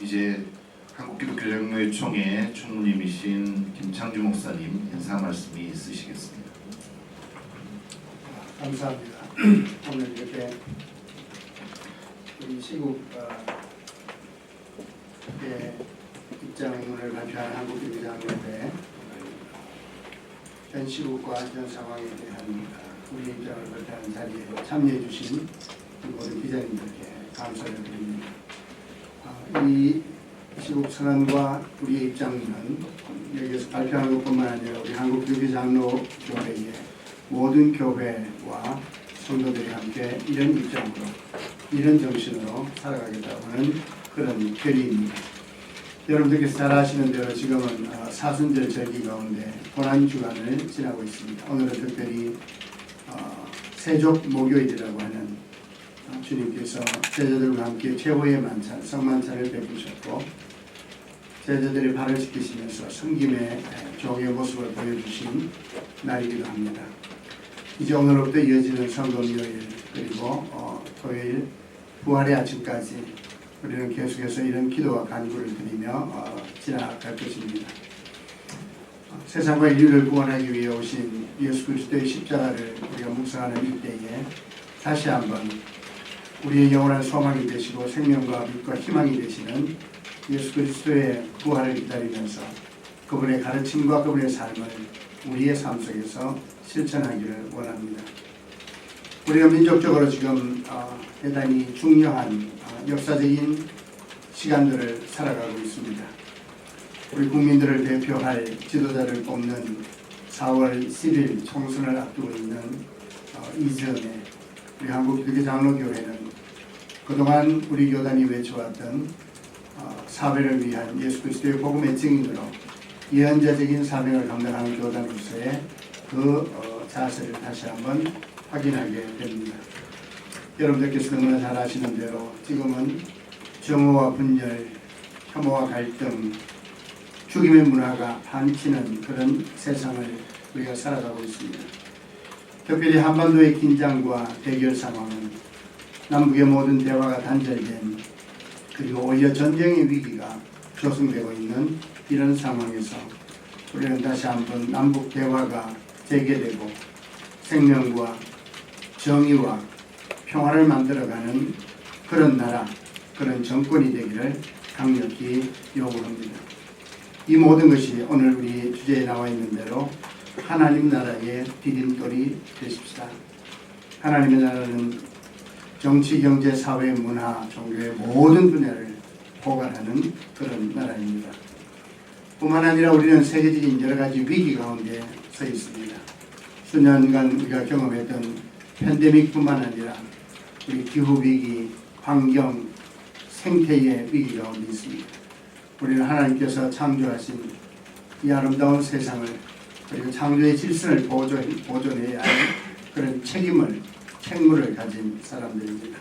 이제 한국기독교장로회 총회 총무님이신 김창주 목사님 인사 말씀이 있으시겠습니다. 감사합니다. 오늘 이렇게 우리 시국 어, 의 입장문을 발표한 한국교회장로회 현 시국과 현 상황에 대한 어, 우리 입장을 발표하는 자리에 참여해 주신 모든 기자님들께 감사를 드립니다. 어, 이 시국 선언과 우리의 입장문은 여기에서 발표하는 것뿐만 아니라 우리 한국교회장로교회의 모든 교회와 성도들이 함께 이런 입장으로 이런 정신으로 살아가겠다고 하는 그런 결의입니다. 여러분들께서 잘 아시는 대로 지금은 어, 사순절 절기 가운데 고난 주간을 지나고 있습니다. 오늘은 특별히 어, 세족 목요일이라고 하는 어, 주님께서 제자들과 함께 최후의 만찬, 성만찬을 베푸셨고 제자들의 발을 지키시면서 섬김의 종의 모습을 보여주신 날이기도 합니다. 이제 오늘부터 이어지는 성금요일 그리고 어, 토요일 부활의 아침까지 우리는 계속해서 이런 기도와 간구를 드리며 어, 지나갈 것입니다. 어, 세상과 인류를 구원하기 위해 오신 예수 그리스도의 십자가를 우리가 묵상하는 이때에 다시 한번 우리의 영원한 소망이 되시고 생명과 빛과 희망이 되시는 예수 그리스도의 부활을 기다리면서 그분의 가르침과 그분의 삶을 우리의 삶 속에서 실천하기를 원합니다. 우리가 민족적으로 지금 어, 대단히 중요한 어, 역사적인 시간들을 살아가고 있습니다. 우리 국민들을 대표할 지도자를 뽑는 4월 10일 총선을 앞두고 있는 어, 이전에 우리 한국 교계장로교회는 그동안 우리 교단이 외쳐왔던 어, 사회를 위한 예수 그리스도의 복음의 증인으로 예언자적인 사명을 감당하는 교단으로서의 그 어, 자세를 다시 한번 확인하게 됩니다. 여러분들께서 너무나 잘 아시는 대로 지금은 정오와 분열, 혐오와 갈등, 죽임의 문화가 반치는 그런 세상을 우리가 살아가고 있습니다. 특별히 한반도의 긴장과 대결 상황은 남북의 모든 대화가 단절된 그리고 오히려 전쟁의 위기가 조성되고 있는 이런 상황에서 우리는 다시 한번 남북 대화가 재개되고 생명과 정의와 평화를 만들어가는 그런 나라, 그런 정권이 되기를 강력히 요구합니다. 이 모든 것이 오늘 우리 주제에 나와 있는 대로 하나님 나라의 디딤돌이 되십시다. 하나님의 나라는 정치, 경제, 사회, 문화, 종교의 모든 분야를 포괄하는 그런 나라입니다. 뿐만 아니라 우리는 세계적인 여러 가지 위기 가운데 서 있습니다. 수년간 우리가 경험했던 팬데믹뿐만 아니라 우리 기후 위기, 환경, 생태의 위기 가운데 있습니다. 우리는 하나님께서 창조하신 이 아름다운 세상을 그리고 창조의 질서를 보존, 보존해야 할 그런 책임을 책무를 가진 사람들입니다.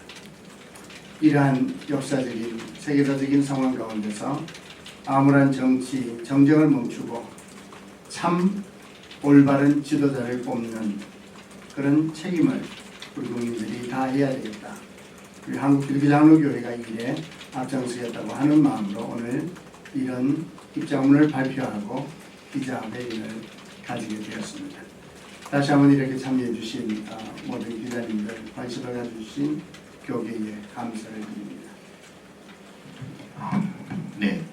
이러한 역사적인 세계사적인 상황 가운데서 암울한 정치, 정쟁을 멈추고 참 올바른 지도자를 뽑는 그런 책임을 우리 국민들이 다 해야 되겠다. 우리 한국기독교장로교회가 이 일에 앞장서겠다고 하는 마음으로 오늘 이런 입장문을 발표하고 기자회견을 가지게 되었습니다. 다시 한번 이렇게 참여해 주신 어, 모든 기자님들 관심을 가져주신 교계에 감사를 드립니다. 네,